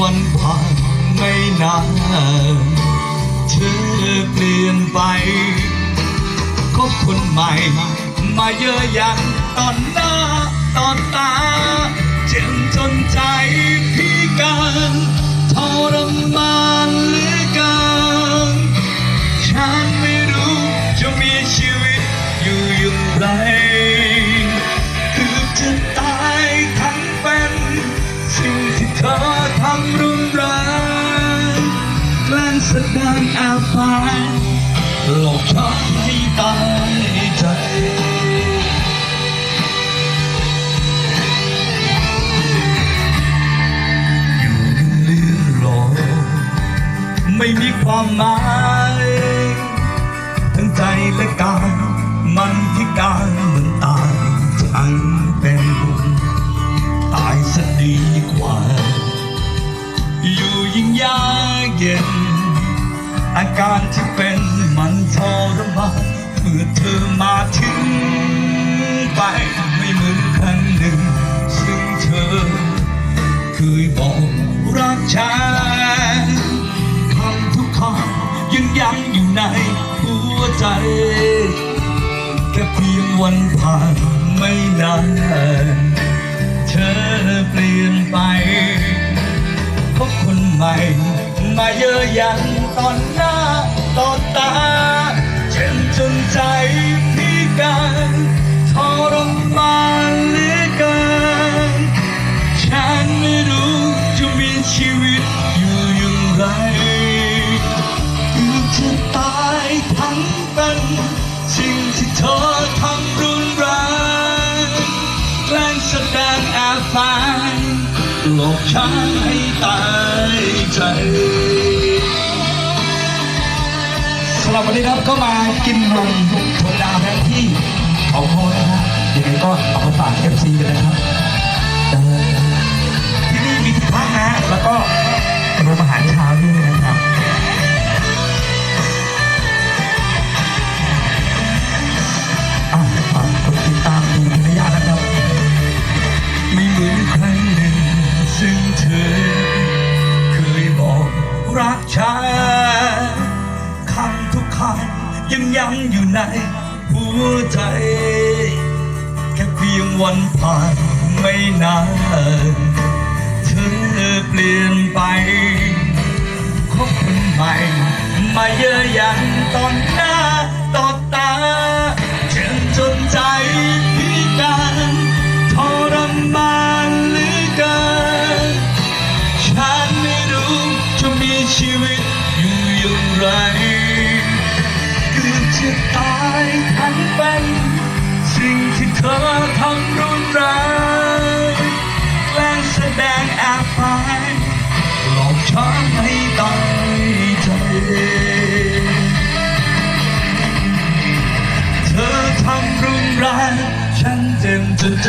วันผ่านไม่นานเธอเปลี่ยนไปคบคนใหม่ มาเยอะยันตอนหน้าตอน สดงอบแฝงหลอกฉันให้ตายใจอยู่เลือนลอไม่มีความหมาย ทั้งใจและกายมันพิการเหมือนตายทั้งเป็นตายซะดีกว่า อยู่ยิ่งยากเย็น อาการที่เป็นมันทรมานเมื่อเธอมาถึงไปไม่เหมือนครั้งหนึ่ง ซึ่งเธอ เคยบอกรักฉันคำทุกคำยังยังอยู่ในหัวใจแค่เพียงวันผ่านไม่นานเธอเปลี่ยนไปพบคนใหม่มาเยอะยัน ตอนหน้าตอนตาเจ็บจนใจพิการทรมานเหลือเกินฉันไม่รู้จะมีชีวิตอยู่อย่างไรคือจะตายทั้งเป็นสิ่งที่เธอทำรุนแรงแกล้งแสดงแอบแฝงหลอกฉันให้ตายใจ หรับวันนี้ครับก็มากินนมถั่วดาวแทนที่ของโคนะฮะยังไงก็เอามาฝาก FC กันนะครับที่นี่มีที่พักนะแล้วก็โรงอาหารเช้าด้วยนะครับอะฝากกดติดตามดูพิยานะครับ ไม่เหมือนใครหนึ่งซึ่งเธอเคยบอกรักฉัน คำยังย้ำอยู่ในหัวใจ แค่เพียงวันผ่านไม่นานเธอเปลี่ยนไปคบคนใหม่ มาเยอะยันตอนหน้าตอนตาเจ็บจนใจพิการทรมานเหลือเกินฉันไม่รู้จะมีชีวิตอยู่อย่างไร จะตายทั้งเป็นสิ่งที่เธอทำรุนแรงแกล้งแสดงแอบแฝงหลอกฉันให้ตายใจ เธอทำรุนแรงฉันเจ็บจนใจ